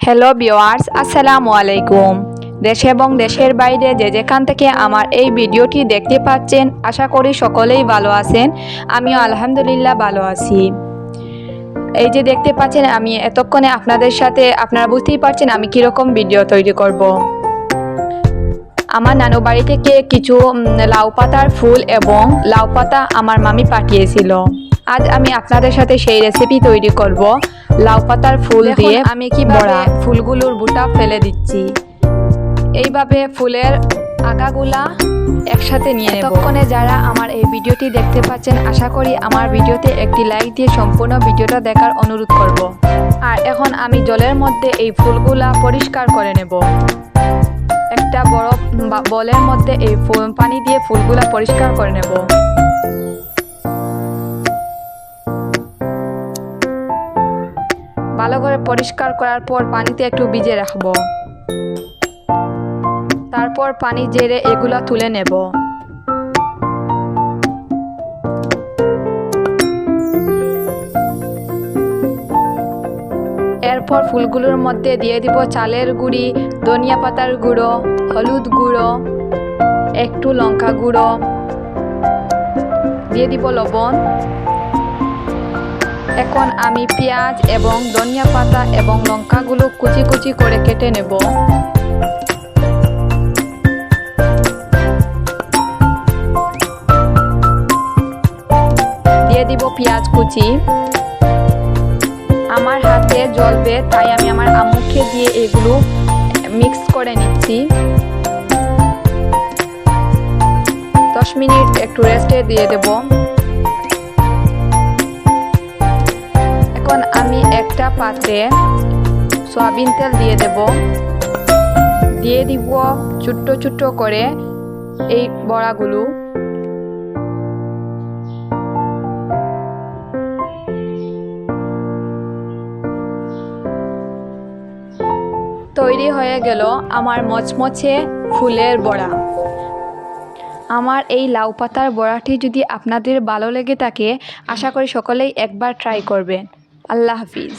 Hello বিওয়ার্স আসসালামু আলাইকুম দেশে এবং দেশের বাইরে যে যেখান থেকে আমার এই ভিডিওটি দেখতে পাচ্ছেন, আশা করি সকলেই ভালো আছেন। আমিও আলহামদুলিল্লাহ ভালো আছি। এই যে দেখতে পাচ্ছেন, আমি এতক্ষণে আপনাদের সাথে, আপনারা বুঝতেই পারছেন আমি কীরকম ভিডিও তৈরি করব। আমার নানু বাড়ি থেকে কিছু লাউ পাতার ফুল এবং লাউ পাতা আমার মামি পাঠিয়েছিল। আজ আমি আপনাদের সাথে সেই রেসিপি তৈরি করব। লাউ পাতার ফুল দিয়ে আমি কীভাবে ফুলগুলোর বুটা ফেলে দিচ্ছি। এইভাবে ফুলের আগাগুলা একসাথে নিয়ে নেব। এতক্ষণে যারা আমার এই ভিডিওটি দেখতে পাচ্ছেন আশা করি আমার ভিডিওতে একটি লাইক দিয়ে সম্পূর্ণ ভিডিওটা দেখার অনুরোধ করব। আর এখন আমি জলের মধ্যে এই ফুলগুলা পরিষ্কার করে নেব। একটা বড় বলের মধ্যে এই পানি দিয়ে ফুলগুলো পরিষ্কার করে নেব। ভালো করে পরিষ্কার করার পর পানিতে একটু ভিজে রাখব। তারপর পানি জেরে এগুলো তুলে নেব। এরপর ফুলগুলোর মধ্যে দিয়ে দিব চালের গুঁড়ি, ধনিয়া পাতার গুঁড়ো, হলুদ গুঁড়ো, একটু লঙ্কা গুঁড়ো, দিয়ে দিব লবণ। এখন আমি পেঁয়াজ এবং ধনিয়া পাতা এবং লঙ্কাগুলো কুচি কুচি করে কেটে নেব। দিয়ে দিব পেঁয়াজ কুচি। জ্বলবে, তাই আমি আমার আম্মুকে দিয়ে এগুলো মিক্স করে নিচ্ছি। দশ মিনিট একটু রেস্টে দিয়ে দেব। এখন আমি একটা পাত্রে সয়াবিন তেল দিয়ে দেব। দিয়ে দিব ছোট্ট ছোট্ট করে এই বড়াগুলো। তৈরি হয়ে গেল আমার মচমচে ফুলের বড়া। আমার এই লাউ পাতার বড়াটি যদি আপনাদের ভালো লেগে থাকে, আশা করি সকলেই একবার ট্রাই করবেন। আল্লাহ হাফিজ।